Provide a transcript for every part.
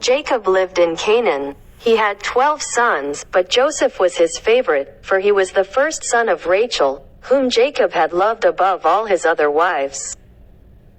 Jacob lived in Canaan. He had twelve sons, but Joseph was his favorite, for he was the first son of Rachel, whom Jacob had loved above all his other wives.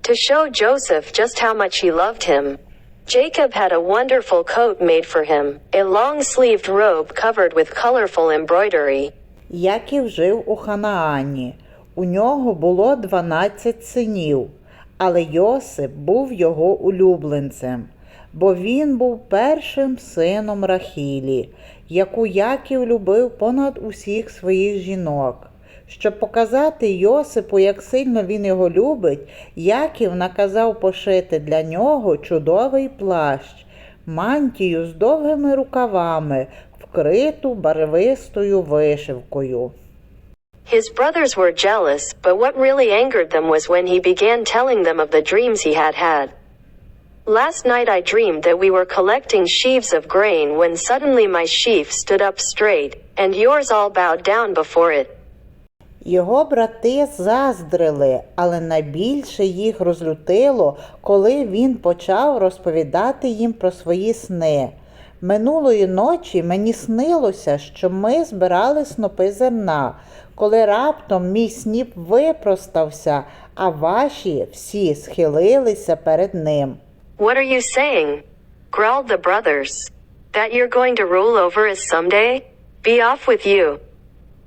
To show Joseph just how much he loved him, Jacob had a wonderful coat made for him, a long sleeved robe covered with colorful embroidery. Яків жив у Ханаані. У нього було 12 синів, але Йосип був його улюбленцем, бо він був першим сином Рахілі, яку Яків любив понад усіх своїх жінок. Щоб показати Йосипу, як сильно він його любить, Яків наказав пошити для нього чудовий плащ, мантію з довгими рукавами, вкриту барвистою вишивкою. His brothers were jealous, but what really angered them was when he began telling them of the dreams he had had. Last night I dreamed that we were collecting sheaves of grain when suddenly my sheaf stood up straight, and yours all bowed down before it. Його брати заздрили, але найбільше їх розлютило, коли він почав розповідати їм про свої сни. Минулої ночі мені снилося, що ми збирали снопи зерна, коли раптом мій сніп випростався, а ваші всі схилилися перед ним. What are you saying? growled the brothers. That you're going to rule over us someday? Be off with you.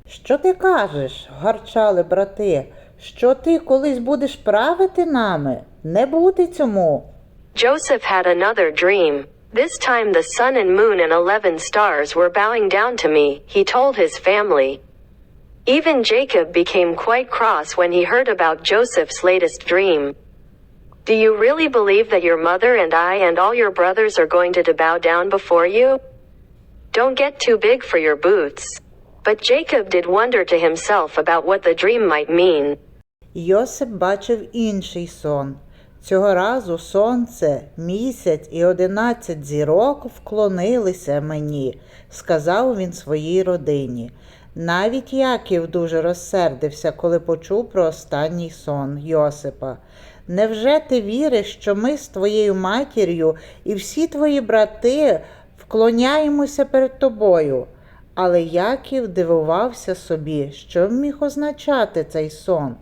Що ти кажеш? гарчали брати. Що ти колись будеш правити нами? Не бути цьому. Joseph had another dream. This time the sun and moon and eleven stars were bowing down to me, he told his family. Even Jacob became quite cross when he heard about Joseph's latest dream. Do you really believe that your mother and I and all your brothers are going to bow down before you? Don't get too big for your boots. But Jacob did wonder to himself about what the dream might mean. Йосип бачив інший сон. Цього разу сонце, місяць і одинадцять зірок вклонилися мені, сказав він своїй родині. Навіть Яків дуже розсердився, коли почув про останній сон Йосипа. Невже ти віриш, що ми з твоєю матір'ю і всі твої брати вклоняємося перед тобою? Але Яків дивувався собі, що міг означати цей сон.